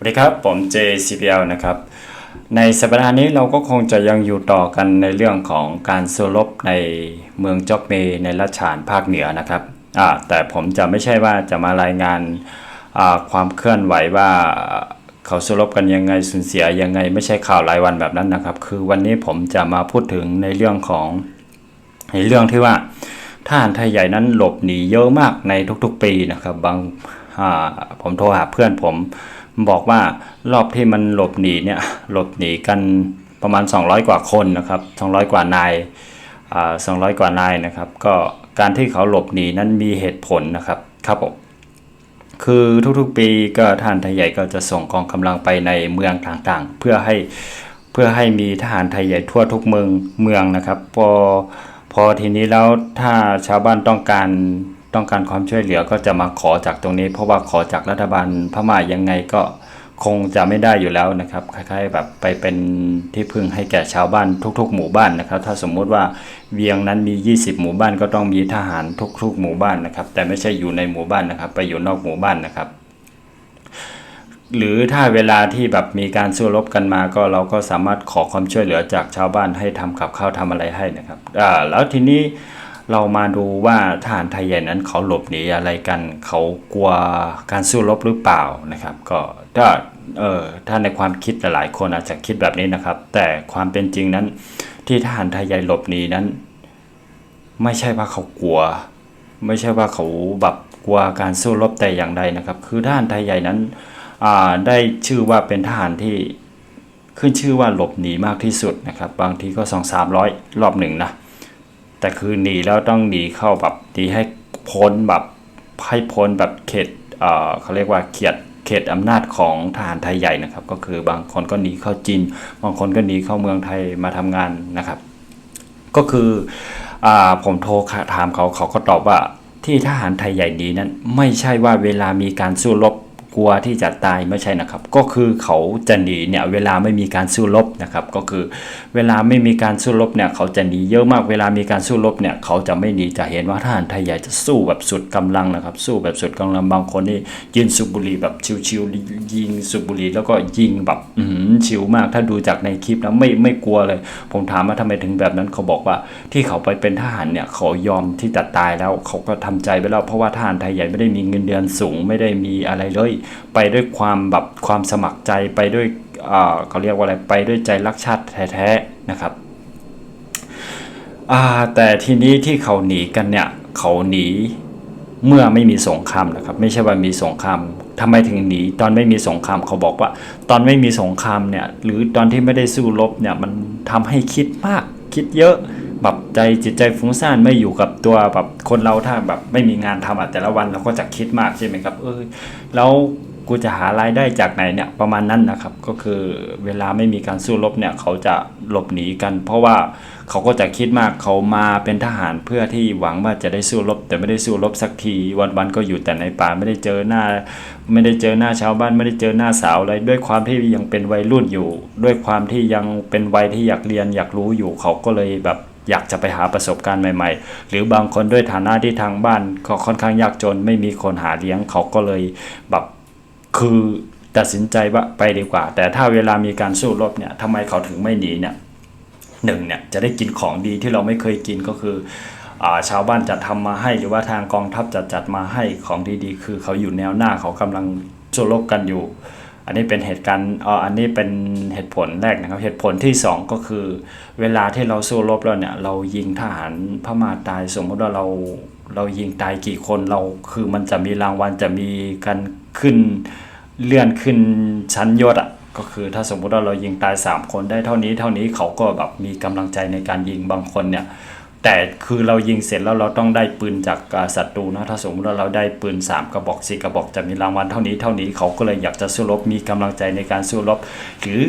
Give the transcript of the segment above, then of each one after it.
สวัสดีครับ ผม JCPL นะครับ ในสัปดาห์นี้เราก็คงจะยังอยู่ต่อกันในเรื่องของการสู้รบในเมืองจอกเมในรัชฉานภาคเหนือนะครับแต่ผมจะไม่ใช่ว่าจะมารายงานความเคลื่อนไหวว่าเขาสู้รบกันยังไงสูญเสียยังไง ไม่ใช่ข่าวรายวันแบบนั้นนะครับ คือวันนี้ผมจะมาพูดถึงในเรื่องของในเรื่องที่ว่าทหารไทยใหญ่นั้นหลบหนีเยอะมากในทุกๆปีนะครับบางผมโทรหาเพื่อนผม บอกว่ารอบที่มันหลบหนีเนี่ยหลบหนีกันประมาณ 200 กว่าคนนะครับ 200 กว่านายอ่า200กว่านายนะครับ ก็การที่เขาหลบหนีนั้นมีเหตุผลนะครับครับผมคือทุกๆปีก็ทหารไทยใหญ่ก็จะส่งกองกำลังไปในเมืองต่างๆ เพื่อให้เพื่อให้มีทหารไทยใหญ่ทั่วทุกเมืองเมืองนะครับ พอพอทีนี้แล้วถ้าชาวบ้านต้องการ ต้องการความช่วยเหลือก็จะมาขอจากตรงนี้ เพราะว่าขอจากรัฐบาลพม่ายังไงก็คงจะไม่ได้อยู่แล้วนะครับคล้ายๆแบบไปเป็นที่พึ่งให้แก่ชาวบ้านทุก ๆ หมู่บ้านนะครับ ถ้าสมมุติว่าเวียงนั้นมี 20 หมู่บ้านก็ต้องมีทหารทุก ๆ หมู่บ้านนะครับ แต่ไม่ใช่อยู่ในหมู่บ้านนะครับ ไปอยู่นอกหมู่บ้านนะครับ หรือถ้าเวลาที่แบบมีการสู้รบกันมาก็เราก็สามารถขอความช่วยเหลือจากชาวบ้านให้ทำกับข้าวทำอะไรให้นะครับอ่าแล้วทีนี้ เรามาดูว่าทหารไทยใหญ่นั้นเขาหลบหนีอะไรกันเขากลัวการสู้รบหรือเปล่านะครับ ก็ถ้าเออถ้าในความคิดหลายคนอาจจะคิดแบบนี้นะครับ แต่ความเป็นจริงนั้น ที่ทหารไทยใหญ่หลบหนีนั้น ไม่ใช่ว่าเขากลัว ไม่ใช่ว่าเขาแบบกลัวการสู้รบแต่อย่างใดนะครับ คือทหารไทยใหญ่นั้นได้ชื่อว่าเป็นทหารที่ขึ้นชื่อว่าหลบหนีมากที่สุดนะครับ บางทีก็สองสามร้อยรอบหนึ่งนะ แต่คือหนีแล้วต้องหนีเข้าแบบหนีให้พ้นแบบให้พ้นแบบเขตเอ่อเขาเรียกว่าเขตเขตอำนาจของทหารไทยใหญ่นะครับ ก็คือบางคนก็หนีเข้าจีนบางคนก็หนีเข้าเมืองไทยมาทำงานนะครับ ก็คืออผมโทรถามเขาเขาก็ตอบว่าที่ทหารไทยใหญ่หนีนั้น ไม่ใช่ว่าเวลามีการสู้รบ กลัวที่จะตายไม่ใช่นะครับ ก็คือเขาจะหนีเนี่ยเวลาไม่มีการสู้รบนะครับ ก็คือเวลาไม่มีการสู้รบเนี่ยเขาจะหนีเยอะมากเวลามีการสู้รบเนี่ยเขาจะไม่หนีจะเห็นว่าทหารไทยใหญ่จะสู้แบบสุดกำลังนะครับ สู้แบบสุดกำลังบางคนนี่ยืนสูบบุหรี่แบบชิวๆยิงสูบบุหรี่แล้วก็ยิงแบบอืชิวมาก ถ้าดูจากในคลิปแล้วไม่ไม่กลัวเลย ผมถามว่าทำไมถึงแบบนั้นเขาบอกว่าที่เขาไปเป็นทหารเนี่ยเขายอมที่จะตายแล้วเขาก็ทำใจไปแล้วเพราะว่าทหารไทยใหญ่ไม่ได้มีเงินเดือนสูงไม่ได้มีอะไรเลยไปด้วยความแบบความสมัครใจไปด้วยเขาเรียกว่าอะไรไปด้วยใจรักชาติแท้ๆนะครับแต่ทีนี้ที่เขาหนีกันเนี่ยเขาหนีเมื่อไม่มีสงครามนะครับ ไม่ใช่ว่ามีสงครามทำไมถึงหนีตอนไม่มีสงครามเขาบอกว่า ตอนไม่มีสงครามเนี่ยหรือตอนที่ไม่ได้สู้รบเนี่ยมันทำให้คิดมากคิดเยอะ แบบใจจิตใจฟุ้งซ่านไม่อยู่กับตัวแบบคนเราถ้าแบบไม่มีงานทำอะแต่ละวันเราก็จะคิดมากใช่ไหมครับ เออแล้วกูจะหารายได้จากไหนเนี่ยประมาณนั้นนะครับ ก็คือเวลาไม่มีการสู้รบเนี่ยเขาจะหลบหนีกัน เพราะว่าเขาก็จะคิดมากเขามาเป็นทหารเพื่อที่หวังว่าจะได้สู้รบ แต่ไม่ได้สู้รบสักทีวันๆก็อยู่แต่ในป่าไม่ได้เจอหน้า ไม่ได้เจอหน้าชาวบ้านไม่ได้เจอหน้าสาวอะไรด้วยความที่ยังเป็นวัยรุ่นอยู่ ด้วยความที่ยังเป็นวัยที่อยากเรียนอยากรู้อยู่เขาก็เลยแบบ อยากจะไปหาประสบการณ์ใหม่ ๆ หรือบางคนด้วยฐานะที่ทางบ้านก็ค่อนข้างยากจนไม่มีคนหาเลี้ยงเขาก็เลยแบบคือตัดสินใจว่าไปดีกว่า แต่ถ้าเวลามีการสู้รบเนี่ยทำไมเขาถึงไม่หนีเนี่ยหนึ่งเนี่ยจะได้กินของดีที่เราไม่เคยกินก็คืออาชาวบ้านจัดทำมาให้หรือว่าทางกองทัพจัดจัดมาให้ของดีๆ คือเขาอยู่แนวหน้าเขากำลังสู้รบกันอยู่ อันนี้เป็นเหตุการณ์อออันนี้เป็นเหตุผลแรกนะครับ เหตุผลที่สองก็คือ เวลาที่เราสู้รบแล้วเนี่ยเรายิงทหารพม่าตายสมมติว่าเราเรายิงตายกี่คนเราคือมันจะมีรางวัลจะมีการขึ้นเลื่อนขึ้นชั้นยศอะก็คือถ้าสมมุติว่าเรายิงตาย 3 คนได้เท่านี้เท่านี้เขาก็แบบมีกำลังใจในการยิงบางคนเนี่ย แต่คือเรายิงเสร็จแล้วเราต้องได้ปืนจากศัตรูนะถ้าสมมติว่าเราได้ปืน 3 กระบอก4กระบอกจะมีรางวัลเท่านี้เท่านี้เขาก็เลยอยากจะสู้รบมีกำลังใจในการสู้รบ หรือ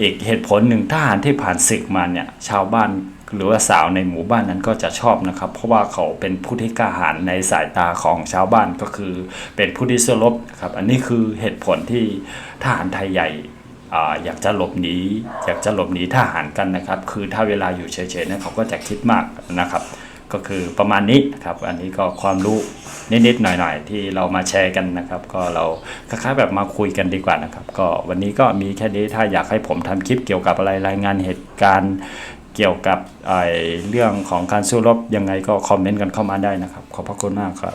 อีกเหตุผลหนึ่งทหารที่ผ่านศึกมาเนี่ยชาวบ้านหรือว่าสาวในหมู่บ้านนั้นก็จะชอบนะครับ เพราะว่าเขาเป็นผู้ที่กล้าหาญในสายตาของชาวบ้านก็คือเป็นผู้ที่สู้รบครับอันนี้คือเหตุผลที่ทหารไทยใหญ่ อยากจะหลบหนีอยากจะหลบหนีทหารกันนะครับ คือถ้าเวลาอยู่เฉยๆนี่ยเขาก็จะคิดมากนะครับ ก็คือประมาณนี้ครับ อันนี้ก็ความรู้นิดๆหน่อยๆ ที่เรามาแชร์กันนะครับ ก็เราคล้ายๆแบบมาคุยกันดีกว่านะครับ ก็วันนี้ก็มีแค่นี้ถ้าอยากให้ผมทำคลิปเกี่ยวกับอะไรรายงานเหตุการณ์เกี่ยวกับไอเรื่องของการสู้รบยังไงก็คอมเมนต์กันเข้ามาได้นะครับ ขอบพระคุณมากครับ